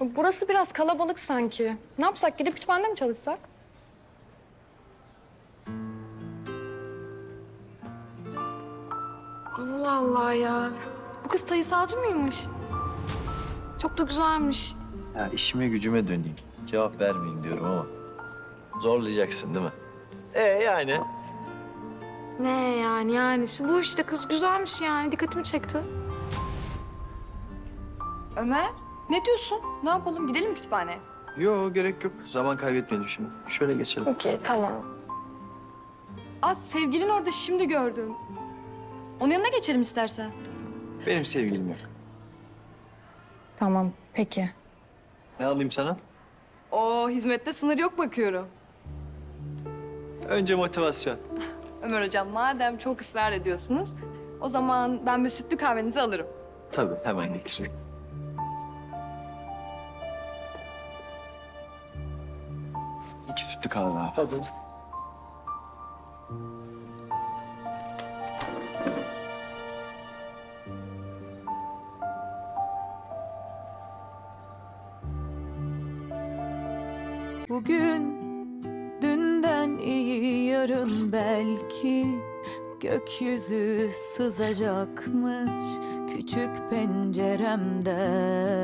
Burası biraz kalabalık sanki. Ne yapsak gidip kütüphanede mi çalışsak? Allah Allah ya. Bu kız sayısalcı mıymış? Çok da güzelmiş. Ya işime gücüme döneyim. Cevap vermeyeyim diyorum ama. Zorlayacaksın değil mi? Ee yani? Ne yani yani? Bu işte kız güzelmiş yani. Dikkatimi çekti. Ömer, ne diyorsun? Ne yapalım? Gidelim mi kütüphaneye? Yok gerek yok. Zaman kaybetmeyelim şimdi. Şöyle geçelim. Okey, tamam. Az sevgilin orada şimdi gördüm. Onun yanına geçelim istersen. Benim sevgilim yok. Tamam, peki. Ne alayım sana? O hizmette sınır yok bakıyorum. Önce motivasyon. Ömer hocam madem çok ısrar ediyorsunuz... ...o zaman ben bir sütlü kahvenizi alırım. Tabii hemen getireyim. İki sütlü kahve abi. Hadi. Bugün dünden iyi yarın belki gökyüzü sızacakmış küçük penceremden.